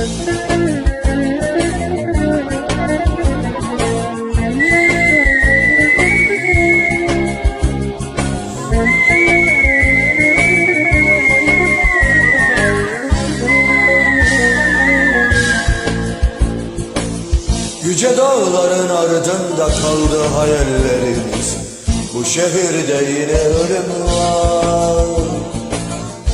Yüce dağların ardında kaldı hayallerimiz. Bu şehirde yine ölüm var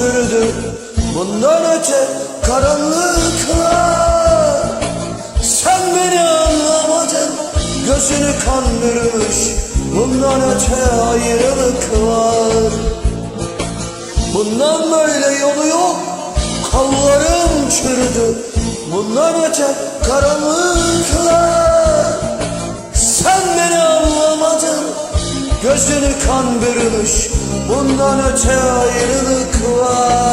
Çürüdü Bundan öte karanlıklar Sen beni anlamadın. Gözünü kan bürümüş Bundan öte ayrılık var Bundan böyle yolu yok Kollarım çürüdü. Bundan öte karanlıklar Sen beni anlamadın. Gözünü kan bürümüş Bundan öte ayrılık var.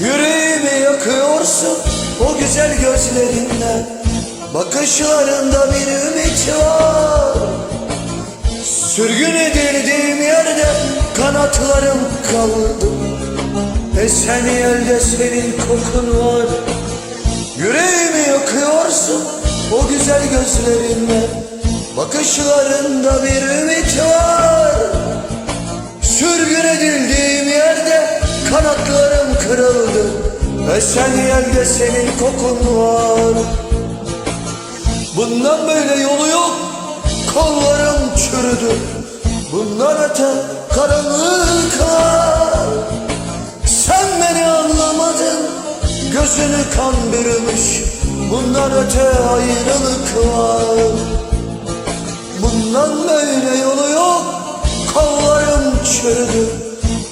Yüreğimi yakıyorsun o güzel gözlerinle Bakışlarında bir ümit var Sürgün edildiğim yerde kanatlarım kaldı. Esen yelde senin kokun var. Yüreğimi yakıyorsun o güzel gözlerinle. Bakışlarında bir ümit var. Sürgün edildiğim yerde kanatlarım kırıldı. Esen yerde senin kokun var. Bundan böyle yolu yok kollarım çürüdü. Bundan öte karanlıklar Sen beni anlamadın. Gözünü kan bürümüş. Bundan öte ayrılık var. Bundan böyle yolu yok. Kollarım çürüdü.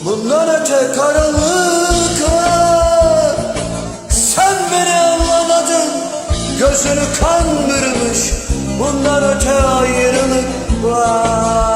Bundan öte karanlık var. Sen beni anlamadın. Gözünü kan bürümüş Bundan öte ayrılık var